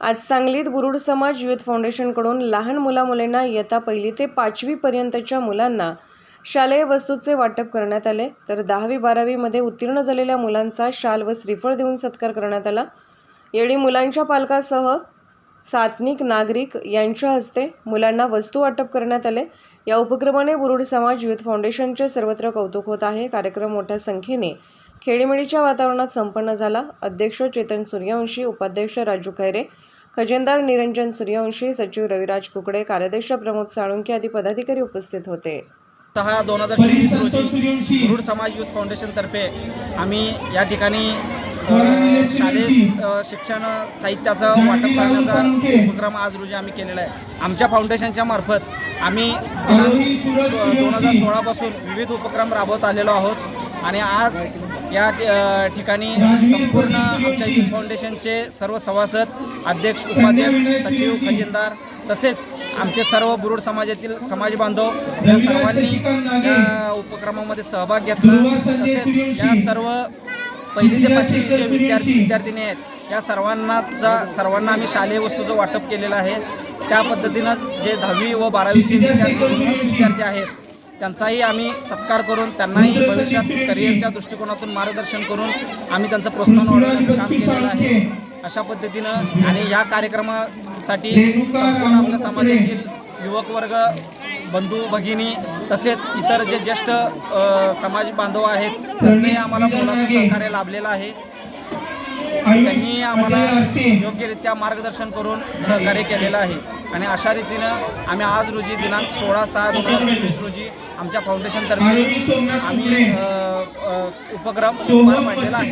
आज सांगलीत बुरुड समाज युथ फाउंडेशनकडून लहान मुलामुलींना इयत्ता पहिली ते पाचवीपर्यंतच्या मुलांना शालेय वस्तूचे वाटप करण्यात आले. तर दहावी बारावीमध्ये उत्तीर्ण झालेल्या मुलांचा शाल व श्रीफळ देऊन सत्कार करण्यात आला. येळी मुलांच्या पालकासह सात्निक नागरिक यांच्या हस्ते मुलांना वस्तू वाटप करण्यात आले. या उपक्रमाने बुरुड समाज युथ फाउंडेशनचे सर्वत्र कौतुक होत आहे. कार्यक्रम मोठ्या संख्येने खेळीमेळीच्या वातावरणात संपन्न झाला. अध्यक्ष चेतन सूर्यवंशी उपाध्यक्ष राजू खैरे खजिनदार निरंजन सूर्यवंशी सचिव रविराज कुकडे कार्याध्यक्ष प्रमोद साळुंके आदी पदाधिकारी उपस्थित होते. सहा दोन हजार चोवीस रोजी रूढ समाज युथ फाउंडेशनतर्फे आम्ही या ठिकाणी शालेय शिक्षण साहित्याचं वाटप करण्याचा उपक्रम आज रोजी आम्ही केलेला आहे. आमच्या फाउंडेशनच्या मार्फत आम्ही दोन हजार सोळापासून विविध उपक्रम राबवत आलेलो आहोत. आणि आज या ठिकाणी संपूर्ण आमच्या युथ फाउंडेशनचे सर्व सभासद अध्यक्ष उपाध्यक्ष सचिव खजिनदार तसेच आमचे सर्व बुरुड समाजातील समाज बांधव या सर्वांनी या उपक्रमामध्ये सहभाग घेतला. तसेच या सर्व पहिली ते पाचवी जे विद्यार्थी विद्यार्थिनी आहेत या सर्वांनाचा सर्वांना आम्ही शालेय वस्तूचं वाटप केलेलं आहे. त्या पद्धतीनं जे दहावी व बारावीचे विद्यार्थी विद्यार्थी आहेत त्यांचाही आम्ही सत्कार करून त्यांनाही भविष्यात करिअरच्या दृष्टिकोनातून मार्गदर्शन करून आम्ही त्यांचं प्रोत्साहन वाढवण्याचं काम केलेलं आहे. अशा पद्धतीनं आणि या कार्यक्रमासाठी संपूर्ण आमच्या समाजातील युवक वर्ग बंधू भगिनी तसेच इतर जे ज्येष्ठ समाज बांधव आहेत त्यांचंही आम्हाला मोलाचं सहकार्य लाभलेलं आहे. त्यांनी आम्हाला योग्यरित्या मार्गदर्शन करून सहकार्य केलेलं आहे. आणि अशा रीतीनं आम्ही आज रोजी दिनांक सोळा सहा दोन हजार चोवीस रोजी आमच्या फाउंडेशनतर्फे आम्ही उपक्रम पार पाडलेला आहे.